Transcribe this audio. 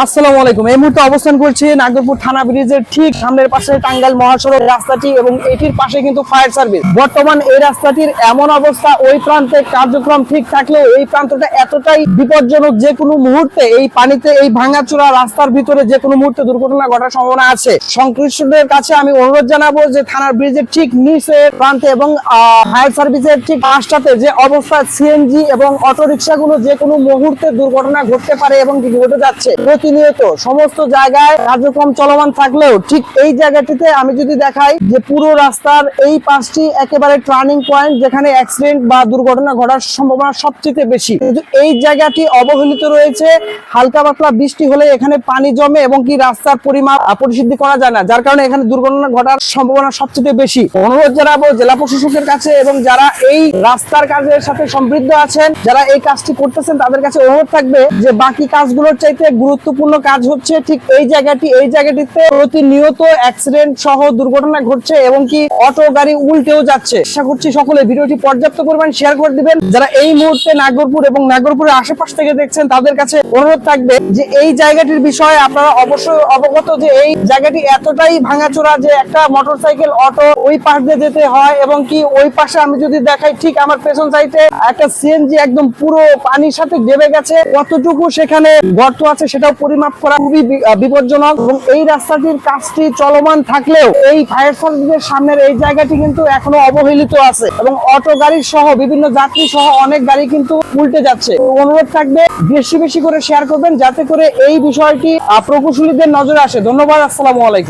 আসসালামু আলাইকুম। এই মুহূর্তে অবস্থান করছি নাগরপুর থানা ব্রিজের ঠিক সামনের পাশে টাঙ্গাইল মহাসড়ক রাস্তাটি এবং এটির পাশে কিন্তু ফায়ার সার্ভিস। বর্তমান এই রাস্তাটির এমন অবস্থা, ওই প্রান্তে কার্যক্রম ঠিক থাকলেও এই প্রান্তটা এতটাই বিপজ্জনক যে কোনো মুহূর্তে এই পানিতে, এই ভাঙাচোরা রাস্তার ভিতরে যে কোনো মুহূর্তে দুর্ঘটনা ঘটার সম্ভাবনা আছে। সংশ্লিষ্টদের কাছে আমি অনুরোধ জানাব যে থানার ব্রিজের ঠিক নিচে প্রান্তে এবং ফায়ার সার্ভিসের ঠিক পাশটাতে যে অবস্থা, সিএনজি এবং অটো রিক্সাগুলো যে কোনো মুহূর্তে দুর্ঘটনা ঘটতে পারে এবং ঘটে যাচ্ছে। প্রতিনিয়ত সমস্ত জায়গায় কার্যক্রম চলমান থাকলেও ঠিক এই জায়গাটিতে আমি যদি দেখাই যে পুরো রাস্তার এই পাঁচটি একেবারে টার্নিং পয়েন্ট যেখানে অ্যাক্সিডেন্ট বা দুর্ঘটনা ঘটার সম্ভাবনা সবচেয়ে বেশি। কিন্তু এই জায়গাটি অবহেলিত রয়েছে, হালকা পাতলা বৃষ্টি হলে এখানে পানি জমে এবং কি রাস্তার পরিমাপ পরিশুদ্ধি করা যায় না, যার কারণে এখানে দুর্ঘটনা ঘটার সম্ভাবনা সবচেয়ে বেশি। অনুরোধ জানাব জেলা প্রশাসকের কাছে এবং যারা এই রাস্তার কাজের সাথে সম্পৃক্ত আছেন, যারা এই কাজটি করতেছেন, তাদের কাছে অনুরোধ থাকবে যে বাকি কাজগুলোর চাইতে গুরুত্বপূর্ণ কাজ হচ্ছে ঠিক এই জায়গাটি, এই জায়গাটিতে প্রতিনিয়ত অ্যাক্সিডেন্ট সহ দুর্ঘটনা ঘটছে এবং কি অটো গাড়ি উল্টেও যাচ্ছে। আশা করছি সকলে ভিডিওটি পর্যাপ্ত পরিমাণ শেয়ার করে দিবেন। যারা এই মুহূর্তে নাগরপুর এবং নাগরপুরের আশেপাশ থেকে দেখছেন, তাদের কাছে অনুরোধ থাকবে যে এই জায়গাটির বিষয়ে আপনারা অবশ্যই অবগত যে এই জায়গাটি এতটাই ভাঙাচোরা যে একটা মোটরসাইকেল অটো ওই পাশ দিয়ে যেতে হয় এবং কি ওই পাশে আমি যদি দেখাই, ঠিক আমার পেছন সাইডে একটা সিএনজি একদম পুরো পানির সাথে ডেবে গেছে। কতটুকু সেখানে গর্ত আছে সেটাও পরিমাপ করা খুবই বিপজ্জনক এবং এই রাস্তাটির কাজটি চলমান থাকলেও এই ফায়ার সার্ভিসের সামনের এই জায়গাটি কিন্তু এখনও অবহেলিত আছে এবং অটো গাড়ি সহ বিভিন্ন যাত্রী সহ অনেক গাড়ি কিন্তু উল্টে যাচ্ছে। অনুরোধ থাকবে, বেশি বেশি করে শেয়ার করবেন যাতে করে এই বিষয়টি প্রকৌশলীদের নজরে আসে। ধন্যবাদ, আসসালামু আলাইকুম।